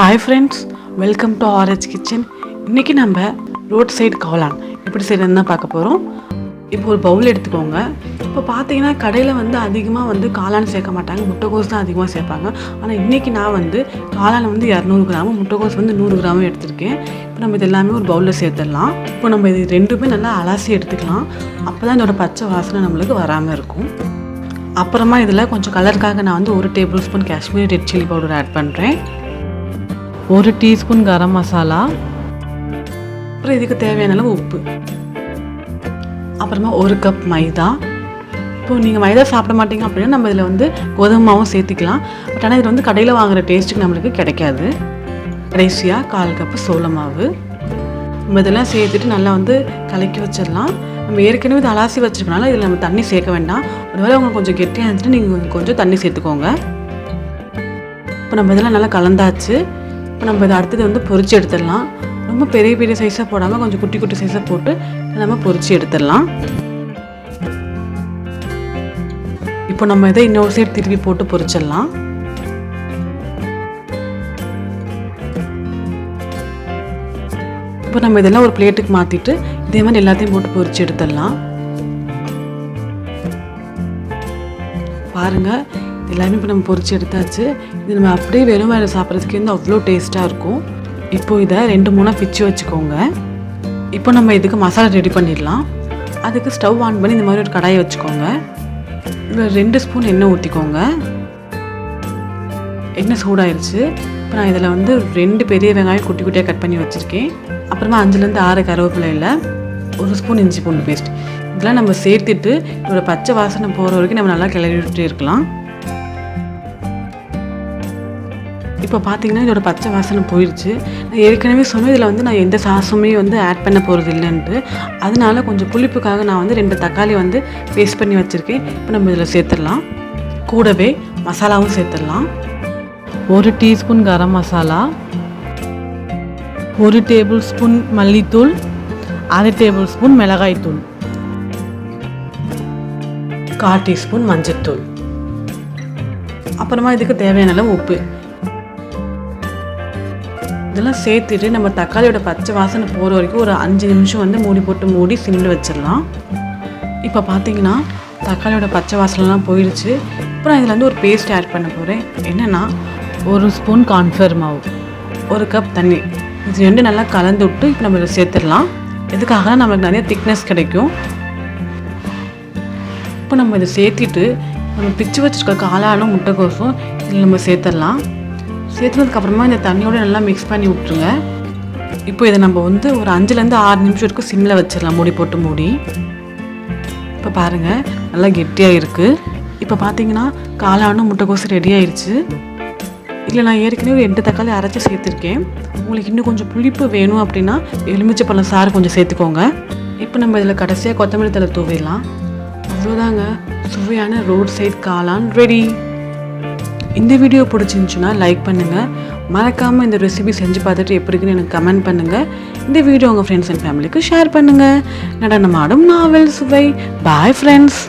Hi friends welcome to orange kitchen இன்றைக்கி நம்ம road side காளான். எப்படி செய்யறதுன்னு தான் பார்க்க போகிறோம் இப்போ ஒரு பவுல் எடுத்துக்கோங்க. இப்போ பார்த்தீங்கன்னா கடையில் வந்து அதிகமாக வந்து காளான் சேர்க்க மாட்டாங்க. முட்டைகோஸ் தான் அதிகமாக சேர்ப்பாங்க. ஆனால் இன்றைக்கி நான் வந்து காளான் வந்து இரநூறு கிராமும் முட்டைகோஸ் வந்து நூறு கிராமும் எடுத்திருக்கேன். இப்போ நம்ம இது எல்லாமே ஒரு பவுலில் சேர்த்துடலாம். இப்போ நம்ம இது ரெண்டுமே நல்லா அலசி எடுத்துக்கலாம். அப்போ தான் இதோட பச்சை வாசனை நம்மளுக்கு வராமல் இருக்கும். அப்புறமா இதில் கொஞ்சம் கலருக்காக நான் வந்து ஒரு tablespoon Kashmiri red chilli powder add பண்ணுறேன் ஒரு டீஸ்பூன் கரம் மசாலா. அப்புறம் இதுக்கு தேவையான அளவு உப்பு. அப்புறமா ஒரு கப் மைதா. இப்போ நீங்கள் மைதா சாப்பிட மாட்டீங்க அப்படின்னா நம்ம இதில் வந்து கோதுமை மாவும் பட் ஆனால் இதில் வந்து கடையில் வாங்குகிற டேஸ்ட்டுக்கு நம்மளுக்கு கிடைக்காது. கடைசியாக கால் கப்பு சோள மாவு. நம்ம இதெல்லாம் சேர்த்துட்டு நல்லா வந்து கலக்கி வச்சிடலாம். நம்ம ஏற்கனவே இது அலாசி வச்சிருக்கனால இதில் நம்ம தண்ணி சேர்க்க வேண்டாம். ஒருவேளை உங்களுக்கு கொஞ்சம் கெட்டியாக இருந்துச்சுன்னா நீங்கள் கொஞ்சம் தண்ணி சேர்த்துக்கோங்க. இப்போ நம்ம இதெல்லாம் நல்லா கலந்தாச்சு. இப்போ நம்ம இதை அடுத்தது வந்து பொறிச்சு எடுத்துடலாம். ரொம்ப பெரிய பெரிய சைஸாக போடாமல் கொஞ்சம் குட்டி குட்டி சைஸாக போட்டு நம்ம பொறிச்சு எடுத்துடலாம். இப்போ நம்ம இதை இன்னொரு சைடு திருப்பி போட்டு பொறிச்சிடலாம். இப்போ நம்ம இதெல்லாம் ஒரு பிளேட்டுக்கு மாற்றிட்டு இதே மாதிரி எல்லாத்தையும் போட்டு பொறிச்சு எடுத்துடலாம். பாருங்கள் எல்லாமே இப்போ நம்ம பொறிச்சு எடுத்தாச்சு. இது நம்ம அப்படியே வெறும் வேலை சாப்பிட்றதுக்கு வந்து அவ்வளோ டேஸ்ட்டாக இருக்கும். இப்போ இதை ரெண்டு மூணாக பிச்சு வச்சுக்கோங்க. இப்போ நம்ம இதுக்கு மசாலா ரெடி பண்ணிடலாம். அதுக்கு ஸ்டவ் ஆன் பண்ணி இந்த மாதிரி ஒரு கடாயை வச்சுக்கோங்க. இதில் ரெண்டு ஸ்பூன் எண்ணெய் ஊற்றிக்கோங்க எண்ணெய் சூடாயிருச்சு. இப்போ நான் இதில் வந்து ரெண்டு பெரிய வெங்காயம் குட்டி குட்டியாக கட் பண்ணி வச்சுருக்கேன். அப்புறமா அஞ்சுலேருந்து ஆறு கருவேப்பிலையில் ஒரு ஸ்பூன் இஞ்சி பூண்டு பேஸ்ட். இதெல்லாம் நம்ம சேர்த்துட்டு இதோட பச்சை வாசனை போகிற வரைக்கும் நம்ம நல்லா கிளறி விட்டுட்டே இருக்கலாம். இப்போ பார்த்தீங்கன்னா இதோட பச்சை வாசனை போயிடுச்சு நான் ஏற்கனவே சொன்னேன் இதில் வந்து நான் எந்த சாசமே வந்து ஆட் பண்ண போகிறது இல்லைன்ட்டு அதனால கொஞ்சம் புளிப்புக்காக நான் வந்து ரெண்டு தக்காளி வந்து பேஸ்ட் பண்ணி வச்சுருக்கேன். இப்போ நம்ம இதில் சேர்த்துடலாம். கூடவே மசாலாவும் சேர்த்துடலாம். ஒரு டீஸ்பூன் கரம் மசாலா. ஒரு டேபிள் ஸ்பூன் மல்லித்தூள். அரை டேபிள் ஸ்பூன் மிளகாய்த்தூள். கால் டீஸ்பூன் மஞ்சத்தூள். அப்புறமா இதுக்கு தேவையான அளவு உப்பு. இதெல்லாம் சேர்த்துட்டு நம்ம தக்காளியோட பச்சை வாசனை போகிற வரைக்கும் ஒரு அஞ்சு நிமிஷம் வந்து மூடி போட்டு மூடி சிம்மில் வச்சிடலாம். இப்போ பார்த்தீங்கன்னா தக்காளியோட பச்சை வாசனைலாம் போயிடுச்சு. அப்புறம் இதில் வந்து ஒரு பேஸ்ட் ஆட் பண்ண போகிறேன் என்னென்னா ஒரு ஸ்பூன் கார்ன்ஃப்ளவர் மாவு. ஒரு கப் தண்ணி. இது ரெண்டு நல்லா கலந்து விட்டு இப்போ நம்ம இதில் சேர்த்துடலாம். இதுக்காக நம்மளுக்கு நிறைய திக்னஸ் கிடைக்கும். இப்போ நம்ம இதை சேர்த்திட்டு நம்ம பிச்சு வச்சுருக்க காளானும் முட்டைக்கோசும் இதில் நம்ம சேர்த்துடலாம். சேர்த்துனதுக்கப்புறமா இந்த தண்ணியோட நல்லா மிக்ஸ் பண்ணி விட்ருங்க இப்போ இதை நம்ம வந்து ஒரு அஞ்சுலேருந்து ஆறு நிமிஷம் வரைக்கும் சிம்மில் வச்சிடலாம் மூடி போட்டு மூடி. இப்போ பாருங்கள் நல்லா கெட்டியாக இருக்குது இப்போ பார்த்தீங்கன்னா காளானும் முட்டைக்கோசு ரெடி ஆயிடுச்சு இல்லை நான் ஏற்கனவே ஒரு எட்டு தக்காளி அரைச்சி சேர்த்துருக்கேன். உங்களுக்கு இன்னும் கொஞ்சம் புளிப்பு வேணும் அப்படின்னா எலுமிச்சை பழம் சாறு கொஞ்சம் சேர்த்துக்கோங்க. இப்போ நம்ம இதில் கடைசியாக கொத்தமல்லி தலை தூவிடலாம். அவ்வளோதாங்க. சுவையான ரோட் சைட் காளான் ரெடி இந்த வீடியோ பிடிச்சிருந்துச்சுன்னா லைக் பண்ணுங்கள் மறக்காமல் இந்த ரெசிபி செஞ்சு பார்த்துட்டு எப்படி இருக்குன்னு எனக்கு கமெண்ட் பண்ணுங்கள் இந்த வீடியோ உங்கள் ஃப்ரெண்ட்ஸ் அண்ட் ஃபேமிலிக்கு ஷேர் பண்ணுங்கள் நடனமாடும் நாவல் சுவை. Bye friends